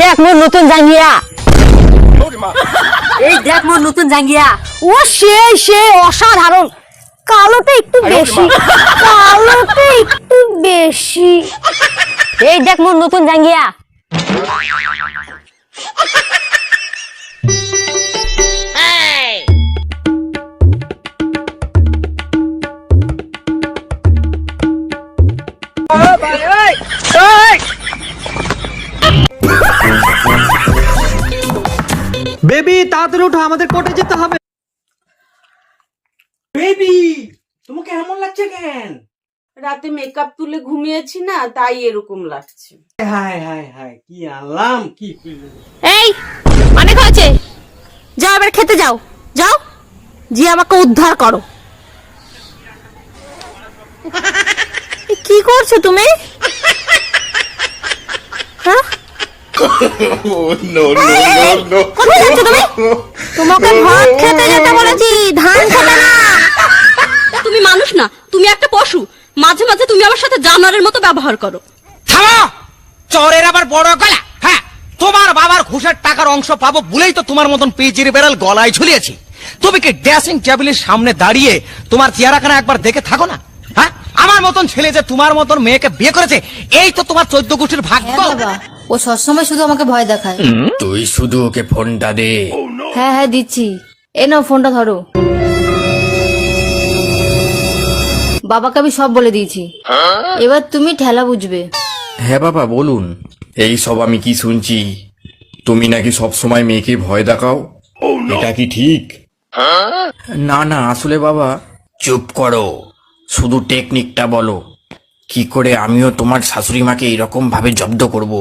দেখ মোর নতুন জাঙ্গিয়া। এই দেখ মোর নতুন জাঙ্গিয়া। ও সেই সেই অসাধারণ। কালোটা একটু বেশি। কালোটা একটু বেশি। এই দেখ মোর নতুন জাঙ্গিয়া। বেবি তাড়াতাড়ি উঠো আমাদের কোর্টে যেতে হবে। বেবি তোমাকে এমন লাগছে কেন? রাতে মেকআপ তুলে ঘুমিয়েছি না তাই এরকম লাগছে। হায় হায় হায় কি আনলাম কি এই অনেক হয়েছে। যাও এবার খেতে যাও। যাও জি আমাকে উদ্ধার করো। কি করছ তুমি হ্যাঁ কোথায় যাচ্ছ তুমি? তোমাকে ভাত খেতে যেতে বলেছি ধান খেতে না। তুমি মানুষ না তুমি একটা পশু। মাঝে মাঝে তুমি আমার সাথে জানোয়ারের মতো ব্যবহার করো। থামো চরের আবার বড় গলা। হ্যাঁ তোমার বাবার ঘুষের টাকার অংশ পাবো বলেই তো তোমার মতন পেঁচির বেড়াল গলায় ঝুলিয়েছি। তুমি কি ড্রেসিং টেবিলের সামনে দাঁড়িয়ে তোমার চেহারাখানা একবার দেখে থাকো না? হ্যাঁ আমার মতন ছেলে যে তোমার মতন মেয়েকে বিয়ে করেছে এই তো তোমার চোদ্দ গোষ্ঠীর ভাগ্য। ও সবসময় শুধু আমাকে ভয় দেখায়। তুই শুধু ওকে ফোনটা দে। হ্যাঁ হ্যাঁ দিচ্ছি। এ নাও ফোনটা ধরো। বাবাকে আমি সব বলে দিয়েছি। এবার তুমি ঠেলা বুঝবে। হ্যাঁ বাবা বলুন। এই সব আমি কি শুনছি? তুমি নাকি সব সময় মেয়েকে ভয় দেখাও? এটা কি ঠিক? না না আসলে বাবা চুপ করো। শুধু টেকনিকটা বলো। কি করে আমিও তোমার শাশুড়ি মাকে এরকম ভাবে জব্দ করব